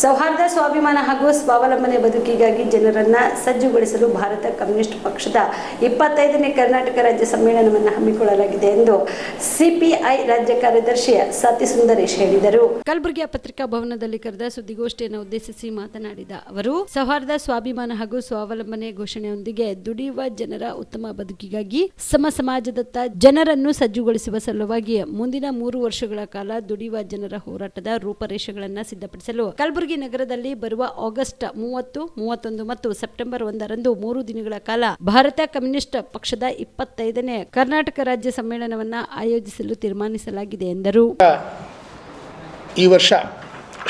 ಸೌಹಾರ್ದ, ಸ್ವಾಭಿಮಾನ ಹಾಗೂ ಸ್ವಾವಲಂಬನೆ ಬದುಕಿಗಾಗಿ ಜನರನ್ನ ಸಜ್ಜುಗೊಳಿಸಲು ಭಾರತ ಕಮ್ಯುನಿಸ್ಟ್ ಪಕ್ಷದ ಇಪ್ಪತ್ತೈದನೇ ಕರ್ನಾಟಕ ರಾಜ್ಯ ಸಮ್ಮೇಳನವನ್ನು ಹಮ್ಮಿಕೊಳ್ಳಲಾಗಿದೆ ಎಂದು ಸಿಪಿಐ ರಾಜ್ಯ ಕಾರ್ಯದರ್ಶಿ ಸತಿ ಸುಂದರೇಶ್ ಹೇಳಿದರು. ಕಲಬುರಗಿಯ ಪತ್ರಿಕಾ ಭವನದಲ್ಲಿ ಕರೆದ ಸುದ್ದಿಗೋಷ್ಠಿಯನ್ನು ಉದ್ದೇಶಿಸಿ ಮಾತನಾಡಿದ ಅವರು, ಸೌಹಾರ್ದ, ಸ್ವಾಭಿಮಾನ ಹಾಗೂ ಸ್ವಾವಲಂಬನೆ ಘೋಷಣೆಯೊಂದಿಗೆ ದುಡಿಯುವ ಜನರ ಉತ್ತಮ ಬದುಕಿಗಾಗಿ ಸಮ ಸಮಾಜದತ್ತ ಜನರನ್ನು ಸಜ್ಜುಗೊಳಿಸುವ ಸಲುವಾಗಿ ಮುಂದಿನ ಮೂರು ವರ್ಷಗಳ ಕಾಲ ದುಡಿಯುವ ಜನರ ಹೋರಾಟದ ರೂಪರೇಷೆಗಳನ್ನು ಸಿದ್ಧಪಡಿಸಲು ಕಲಬುರಗಿ ನಗರದಲ್ಲಿ ಬರುವ ಆಗಸ್ಟ್ ಮೂವತ್ತು, ಮೂವತ್ತೊಂದು ಮತ್ತು ಸೆಪ್ಟೆಂಬರ್ ಒಂದರಂದು ಮೂರು ದಿನಗಳ ಕಾಲ ಭಾರತ ಕಮ್ಯುನಿಸ್ಟ್ ಪಕ್ಷದ ಇಪ್ಪತ್ತೈದನೇ ಕರ್ನಾಟಕ ರಾಜ್ಯ ಸಮ್ಮೇಳನವನ್ನು ಆಯೋಜಿಸಲು ತೀರ್ಮಾನಿಸಲಾಗಿದೆ ಎಂದರು. ಈ ವರ್ಷ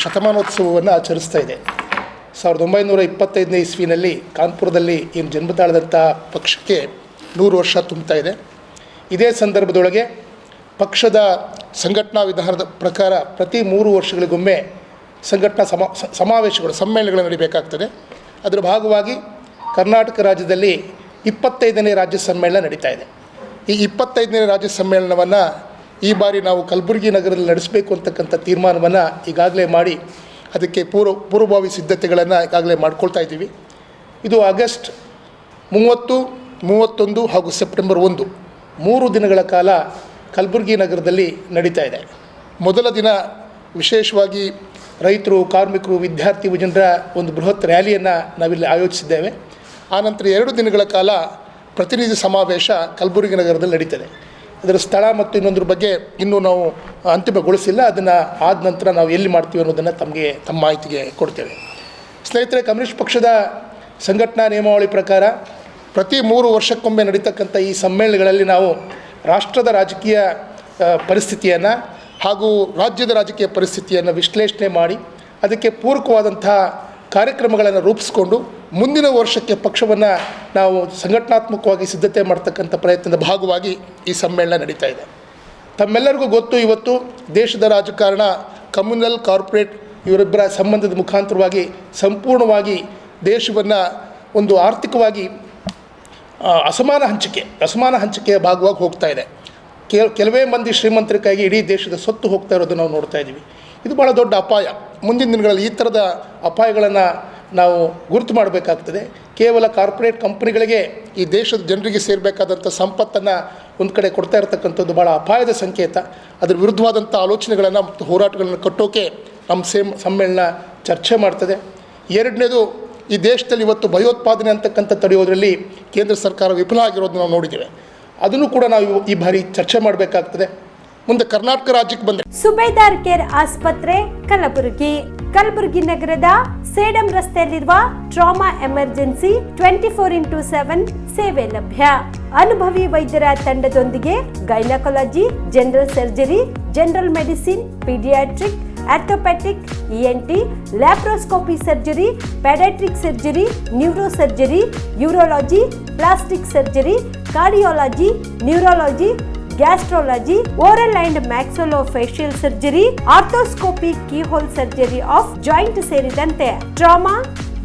ಶತಮಾನೋತ್ಸವವನ್ನು ಆಚರಿಸ್ತಾ ಇದೆ. ಸಾವಿರದ ಒಂಬೈನೂರ ಇಪ್ಪತ್ತೈದನೇ ಇಸ್ವಿನಲ್ಲಿ ಕಾನ್ಪುರದಲ್ಲಿ ಏನು ಜನ್ಮತಾಳದಂತಹ ಪಕ್ಷಕ್ಕೆ ನೂರು ವರ್ಷ ತುಂಬ್ತಾ ಇದೆ. ಇದೇ ಸಂದರ್ಭದೊಳಗೆ ಪಕ್ಷದ ಸಂಘಟನಾ ವಿಧಾನದ ಪ್ರಕಾರ ಪ್ರತಿ ಮೂರು ವರ್ಷಗಳಿಗೊಮ್ಮೆ ಸಂಘಟನಾ ಸಮ ಸಮಾವೇಶಗಳು, ಸಮ್ಮೇಳನಗಳು ನಡೀಬೇಕಾಗ್ತದೆ. ಅದರ ಭಾಗವಾಗಿ ಕರ್ನಾಟಕ ರಾಜ್ಯದಲ್ಲಿ ಇಪ್ಪತ್ತೈದನೇ ರಾಜ್ಯ ಸಮ್ಮೇಳನ ನಡೀತಾ ಇದೆ. ಈ ಇಪ್ಪತ್ತೈದನೇ ರಾಜ್ಯ ಸಮ್ಮೇಳನವನ್ನು ಈ ಬಾರಿ ನಾವು ಕಲಬುರಗಿ ನಗರದಲ್ಲಿ ನಡೆಸಬೇಕು ಅಂತಕ್ಕಂಥ ತೀರ್ಮಾನವನ್ನು ಈಗಾಗಲೇ ಮಾಡಿ, ಅದಕ್ಕೆ ಪೂರ್ವ, ಪೂರ್ವಭಾವಿ ಸಿದ್ಧತೆಗಳನ್ನು ಈಗಾಗಲೇ ಮಾಡ್ಕೊಳ್ತಾ ಇದ್ದೀವಿ. ಇದು ಆಗಸ್ಟ್ ಮೂವತ್ತು, ಮೂವತ್ತೊಂದು ಹಾಗೂ ಸೆಪ್ಟೆಂಬರ್ ಒಂದು, ಮೂರು ದಿನಗಳ ಕಾಲ ಕಲಬುರಗಿ ನಗರದಲ್ಲಿ ನಡೀತಾ ಇದೆ. ಮೊದಲ ದಿನ ವಿಶೇಷವಾಗಿ ರೈತರು, ಕಾರ್ಮಿಕರು, ವಿದ್ಯಾರ್ಥಿ, ಯುವಜನರ ಒಂದು ಬೃಹತ್ ರ್ಯಾಲಿಯನ್ನು ನಾವಿಲ್ಲಿ ಆಯೋಜಿಸಿದ್ದೇವೆ. ಆನಂತರ ಎರಡು ದಿನಗಳ ಕಾಲ ಪ್ರತಿನಿಧಿ ಸಮಾವೇಶ ಕಲಬುರಗಿ ನಗರದಲ್ಲಿ ನಡೀತದೆ. ಅದರ ಸ್ಥಳ ಮತ್ತು ಇನ್ನೊಂದ್ರ ಬಗ್ಗೆ ಇನ್ನೂ ನಾವು ಅಂತಿಮಗೊಳಿಸಿಲ್ಲ. ಅದನ್ನು ಆದ ನಂತರ ನಾವು ಎಲ್ಲಿ ಮಾಡ್ತೀವಿ ಅನ್ನೋದನ್ನು ತಮಗೆ, ತಮ್ಮ ಮಾಹಿತಿಗೆ ಕೊಡ್ತೇವೆ. ಸ್ನೇಹಿತರೆ, ಕಮ್ಯುನಿಸ್ಟ್ ಪಕ್ಷದ ಸಂಘಟನಾ ನಿಯಮಾವಳಿ ಪ್ರಕಾರ ಪ್ರತಿ ಮೂರು ವರ್ಷಕ್ಕೊಮ್ಮೆ ನಡೀತಕ್ಕಂಥ ಈ ಸಮ್ಮೇಳನಗಳಲ್ಲಿ ನಾವು ರಾಷ್ಟ್ರದ ರಾಜಕೀಯ ಪರಿಸ್ಥಿತಿಯನ್ನು ಹಾಗೂ ರಾಜ್ಯದ ರಾಜಕೀಯ ಪರಿಸ್ಥಿತಿಯನ್ನು ವಿಶ್ಲೇಷಣೆ ಮಾಡಿ ಅದಕ್ಕೆ ಪೂರಕವಾದಂತಹ ಕಾರ್ಯಕ್ರಮಗಳನ್ನು ರೂಪಿಸಿಕೊಂಡು ಮುಂದಿನ ವರ್ಷಕ್ಕೆ ಪಕ್ಷವನ್ನು ನಾವು ಸಂಘಟನಾತ್ಮಕವಾಗಿ ಸಿದ್ಧತೆ ಮಾಡ್ತಕ್ಕಂಥ ಪ್ರಯತ್ನದ ಭಾಗವಾಗಿ ಈ ಸಮ್ಮೇಳನ ನಡೀತಾ ಇದೆ. ತಮ್ಮೆಲ್ಲರಿಗೂ ಗೊತ್ತು ಇವತ್ತು ದೇಶದ ರಾಜಕಾರಣ, ಕಮ್ಯುನಲ್ ಕಾರ್ಪೊರೇಟ್ ಇವರಿಬ್ಬರ ಸಂಬಂಧದ ಮುಖಾಂತರವಾಗಿ ಸಂಪೂರ್ಣವಾಗಿ ದೇಶವನ್ನು ಒಂದು ಆರ್ಥಿಕವಾಗಿ ಅಸಮಾನ ಹಂಚಿಕೆ, ಅಸಮಾನ ಹಂಚಿಕೆಯ ಭಾಗವಾಗಿ ಹೋಗ್ತಾ ಇದೆ. ಕೆಲ ಕೆಲವೇ ಮಂದಿ ಶ್ರೀಮಂತರಿಗಾಗಿ ಇಡೀ ದೇಶದ ಸೊತ್ತು ಹೋಗ್ತಾ ಇರೋದನ್ನು ನಾವು ನೋಡ್ತಾ ಇದ್ದೀವಿ. ಇದು ಭಾಳ ದೊಡ್ಡ ಅಪಾಯ. ಮುಂದಿನ ದಿನಗಳಲ್ಲಿ ಈ ಥರದ ಅಪಾಯಗಳನ್ನು ನಾವು ಗುರುತು ಮಾಡಬೇಕಾಗ್ತದೆ. ಕೇವಲ ಕಾರ್ಪೊರೇಟ್ ಕಂಪ್ನಿಗಳಿಗೆ ಈ ದೇಶದ ಜನರಿಗೆ ಸೇರಬೇಕಾದಂಥ ಸಂಪತ್ತನ್ನು ಒಂದು ಕಡೆ ಕೊಡ್ತಾ ಇರತಕ್ಕಂಥದ್ದು ಭಾಳ ಅಪಾಯದ ಸಂಕೇತ. ಅದರ ವಿರುದ್ಧವಾದಂಥ ಆಲೋಚನೆಗಳನ್ನು ಮತ್ತು ಹೋರಾಟಗಳನ್ನು ಕಟ್ಟೋಕೆ ನಮ್ಮ ಸೇಮ್ ಸಮ್ಮೇಳನ ಚರ್ಚೆ ಮಾಡ್ತದೆ. ಎರಡನೇದು, ಈ ದೇಶದಲ್ಲಿ ಇವತ್ತು ಭಯೋತ್ಪಾದನೆ ಅಂತಕ್ಕಂಥ ತಡೆಯೋದರಲ್ಲಿ ಕೇಂದ್ರ ಸರ್ಕಾರ ವಿಫಲ ಆಗಿರೋದನ್ನ ನಾವು ನೋಡಿದ್ದೇವೆ. ಅದನ್ನು ಕೂಡ ನಾವು ಈ ಬಾರಿ ಚರ್ಚೆ ಮಾಡಬೇಕಾಗ್ತದೆ. ಮುಂದೆ ಕರ್ನಾಟಕ ರಾಜ್ಯಕ್ಕೆ ಬಂದ್ರೆ. ಸುಬೇದಾರ್ ಕೇರ್ ಆಸ್ಪತ್ರೆ, ಕಲಬುರಗಿ. ಕಲಬುರಗಿ ನಗರದ ಸೇಡಂ ರಸ್ತೆಯಲ್ಲಿರುವ trauma emergency twenty four into seven ಸೇವೆ ಲಭ್ಯ. ಅನುಭವಿ ವೈದ್ಯರ ತಂಡದೊಂದಿಗೆ gynaecology, general surgery, general medicine, paediatric orthopaedic ENT laparoscopy surgery paediatric surgery neuro surgery urology plastic surgery cardiology neurology gastrology oral and maxillofacial surgery arthroscopy keyhole surgery of joint ಸೇರಿದಂತೆ trauma